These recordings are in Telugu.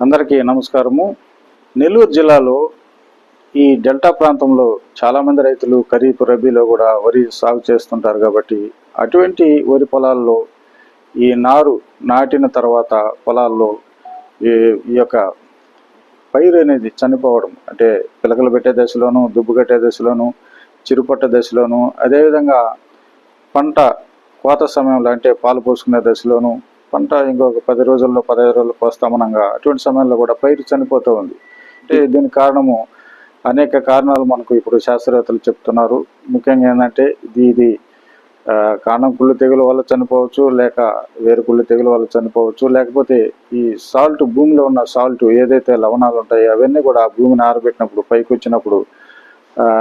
అందరికీ నమస్కారము. నెల్లూరు జిల్లాలో ఈ డెల్టా ప్రాంతంలో చాలామంది రైతులు ఖరీఫ్ రబీలో కూడా వరి సాగు చేస్తుంటారు కాబట్టి అటువంటి వరి పొలాల్లో ఈ నారు నాటిన తర్వాత పొలాల్లో ఈ యొక్క పైరు అనేది చనిపోవడం. అంటే పిలకలు పెట్టే దశలోను దుబ్బు కట్టే దశలోను చిరుపట్ట దశలోను అదేవిధంగా పంట కోత సమయంలో అంటే పాలు పోసుకునే దశలోను పంట ఇంకొక పది రోజుల్లో పదహైదు రోజుల్లో కోస్తామనంగా అటువంటి సమయంలో కూడా పైరు చనిపోతూ ఉంది. అంటే దీనికి కారణము అనేక కారణాలు మనకు ఇప్పుడు శాస్త్రవేత్తలు చెప్తున్నారు. ముఖ్యంగా ఏంటంటే ఇది ఇది ఆ, కాండం కుళ్ళు తెగుల వల్ల చనిపోవచ్చు లేక వేరు కుళ్ళు తెగుల వల్ల చనిపోవచ్చు లేకపోతే ఈ సాల్ట్ భూమిలో ఉన్న సాల్ట్ ఏదైతే లవణాలు ఉంటాయో అవన్నీ కూడా భూమిని ఆరబెట్టినప్పుడు పైకి వచ్చినప్పుడు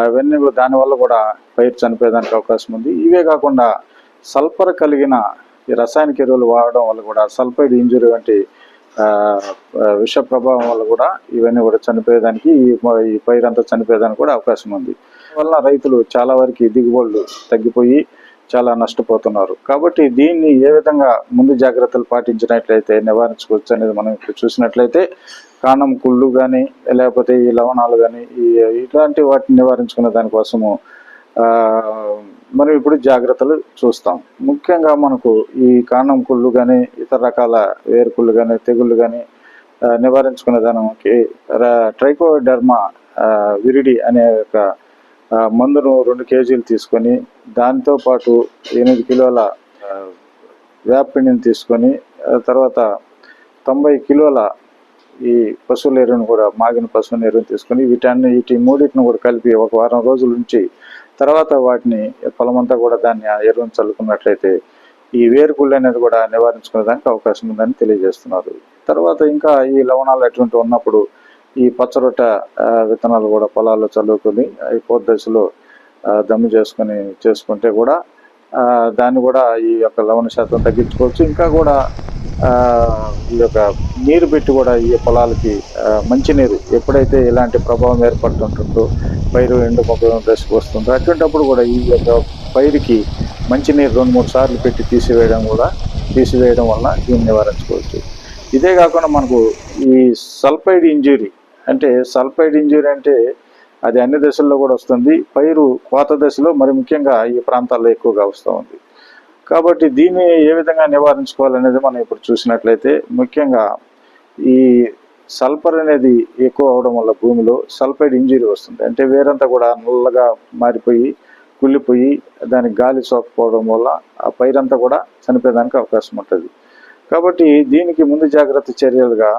అవన్నీ దానివల్ల కూడా పైరు చనిపోయేదానికి అవకాశం ఉంది. ఇవే కాకుండా సల్ఫర్ కలిగిన ఈ రసాయనిక ఎరువులు వాడడం వల్ల కూడా సల్ఫైడ్ ఇంజురీ వంటి విష ప్రభావం వల్ల కూడా ఇవన్నీ కూడా చనిపోయేదానికి ఈ పైరంతా ఈ చనిపోయేదానికి కూడా అవకాశం ఉంది. వల్ల రైతులు చాలా వరకు దిగుబడులు తగ్గిపోయి చాలా నష్టపోతున్నారు. కాబట్టి దీన్ని ఏ విధంగా ముందు జాగ్రత్తలు పాటించినట్లయితే నివారించుకోవచ్చు అనేది మనం ఇప్పుడు చూసినట్లయితే కాండం కుళ్ళు కానీ లేకపోతే ఈ లవణాలు కానీ ఇలాంటి వాటిని నివారించుకునే దానికోసము ఆ, మనం ఇప్పుడు జాగ్రత్తలు చూస్తాం. ముఖ్యంగా మనకు ఈ కాండం కుళ్ళు కానీ ఇతర రకాల వేరుకుళ్ళు కానీ తెగుళ్ళు కానీ నివారించుకునే దానికి ట్రైకోడర్మా విరిడి అనే ఒక మందును రెండు కేజీలు తీసుకొని దాంతోపాటు ఎనిమిది కిలోల వేపపిండిని తీసుకొని తర్వాత తొంభై కిలోల ఈ పశువుల ఎరువును కూడా మాగిన పశువుల ఎరువును తీసుకొని వీటన్ని వీటి మూడింటిని కూడా కలిపి ఒక వారం రోజుల నుంచి తర్వాత వాటిని పొలమంతా కూడా దాన్ని ఆ ఎరువును చల్లుకున్నట్లయితే ఈ వేరుకుళ్ళు అనేది కూడా నివారించుకునేదానికి అవకాశం ఉందని తెలియజేస్తున్నారు. తర్వాత ఇంకా ఈ లవణాలు అటువంటి ఉన్నప్పుడు ఈ పచ్చరొట్ట విత్తనాలు కూడా పొలాల్లో చల్లుకొని ఈ దశలో దమ్ము చేసుకొని చేసుకుంటే కూడా దాన్ని కూడా ఈ యొక్క లవణ శాతం తగ్గించుకోవచ్చు. ఇంకా కూడా ఈ యొక్క నీరు పెట్టి కూడా ఈ పొలాలకి మంచినీరు ఎప్పుడైతే ఇలాంటి ప్రభావం ఏర్పడుతుంటుందో పైరు ఎండు మొక్క దశకు వస్తుందో అటువంటిప్పుడు కూడా ఈ యొక్క పైరుకి మంచినీరు రెండు మూడు సార్లు పెట్టి తీసివేయడం కూడా తీసివేయడం వల్ల దీన్ని నివారించుకోవచ్చు. ఇదే కాకుండా మనకు ఈ సల్ఫైడ్ ఇంజురీ అంటే సల్ఫైడ్ ఇంజురీ అంటే అది అన్ని దశల్లో కూడా వస్తుంది. పైరు కోత దశలో మరి ముఖ్యంగా ఈ ప్రాంతాల్లో ఎక్కువగా వస్తూ ఉంది. కాబట్టి దీన్ని ఏ విధంగా నివారించుకోవాలనేది మనం ఇప్పుడు చూసినట్లయితే ముఖ్యంగా ఈ సల్ఫర్ అనేది ఎక్కువ అవడం వల్ల భూమిలో సల్ఫైడ్ ఇంజురీ వస్తుంది. అంటే వేరంతా కూడా నల్లగా మారిపోయి కుళ్ళిపోయి దానికి గాలి సోకపోవడం వల్ల ఆ పైరంతా కూడా చనిపోయేదానికి అవకాశం ఉంటుంది. కాబట్టి దీనికి ముందు జాగ్రత్త చర్యలుగా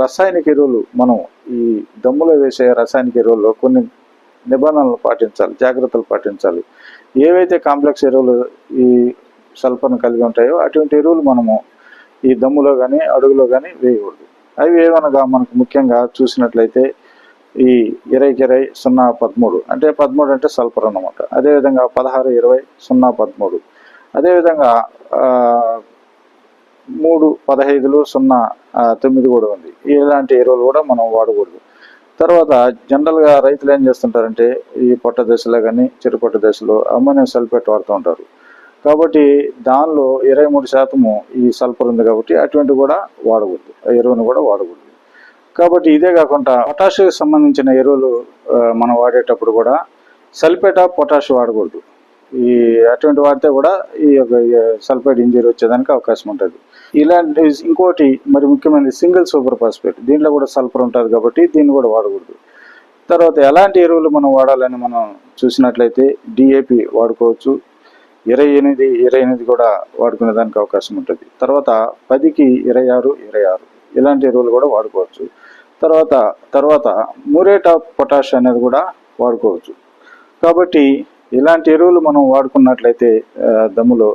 రసాయనిక ఎరువులు మనం ఈ దమ్ములో వేసే రసాయనిక ఎరువుల్లో కొన్ని నిబంధనలు పాటించాలి జాగ్రత్తలు పాటించాలి. ఏవైతే కాంప్లెక్స్ ఎరువులు ఈ సల్ఫర్ను కలిగి ఉంటాయో అటువంటి ఎరువులు మనము ఈ దమ్ములో కానీ అడుగులో కానీ వేయకూడదు. అవి ఏమనగా మనకు ముఖ్యంగా చూసినట్లయితే ఈ ఇరవైకి ఇరవై సున్నా పదమూడు అంటే పదమూడు అంటే సల్ఫర్ అన్నమాట. అదేవిధంగా పదహారు ఇరవై సున్నా పదమూడు. అదేవిధంగా మూడు పదహైదులు సున్నా తొమ్మిది కూడా ఉంది. ఇలాంటి ఎరువులు కూడా మనం వాడకూడదు. తర్వాత జనరల్గా రైతులు ఏం చేస్తుంటారంటే ఈ పొట్ట దశలో కానీ చెరుపొట్ట దశలో అమ్మోనియం సల్ఫేట్ వాడుతూ ఉంటారు. కాబట్టి దానిలో ఇరవై మూడు శాతము ఈ సల్ఫర్ ఉంది కాబట్టి అటువంటి కూడా వాడకూడదు. ఆ ఎరువును కూడా వాడకూడదు. కాబట్టి ఇదే కాకుండా పొటాషియం సంబంధించిన ఎరువులు మనం వాడేటప్పుడు కూడా సల్ఫేట్ ఆఫ్ పొటాష్ వాడకూడదు. ఈ అటువంటి వాడితే కూడా ఈ యొక్క సల్ఫైడ్ ఇంజరీ వచ్చేదానికి అవకాశం ఉంటుంది. ఇలాంటి ఇంకోటి మరి ముఖ్యమైనది సింగిల్ సూపర్ ఫాస్ఫేట్. దీంట్లో కూడా సల్ఫర్ ఉంటుంది కాబట్టి దీన్ని కూడా వాడకూడదు. తర్వాత ఎలాంటి ఎరువులు మనం వాడాలని మనం చూసినట్లయితే డిఏపి వాడుకోవచ్చు. ఇరవై ఎనిమిది ఇరవై ఎనిమిది కూడా వాడుకునే దానికి అవకాశం ఉంటుంది. తర్వాత పదికి ఇరవై ఆరు ఇరవై ఆరు. ఇలాంటి ఎరువులు కూడా వాడుకోవచ్చు. తర్వాత తర్వాత మురేట్ ఆఫ్ పొటాష్ అనేది కూడా వాడుకోవచ్చు. కాబట్టి ఇలాంటి ఎరువులు మనం వాడుకున్నట్లయితే దమ్ములో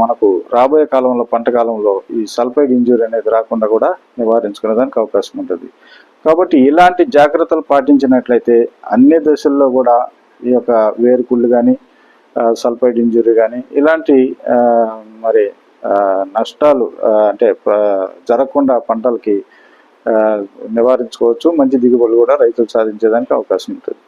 మనకు రాబోయే కాలంలో పంట కాలంలో ఈ సల్ఫైడ్ ఇంజురీ అనేది రాకుండా కూడా నివారించుకునే దానికి అవకాశం ఉంటుంది. కాబట్టి ఇలాంటి జాగ్రత్తలు పాటించినట్లయితే అన్ని దశల్లో కూడా ఈ యొక్క వేరుకుళ్ళు కానీ సల్ఫైడ్ ఇంజురీ కానీ ఇలాంటి మరి నష్టాలు అంటే జరగకుండా పంటలకి నివారించుకోవచ్చు. మంచి దిగుబడులు కూడా రైతులు సాధించేదానికి అవకాశం ఉంటుంది.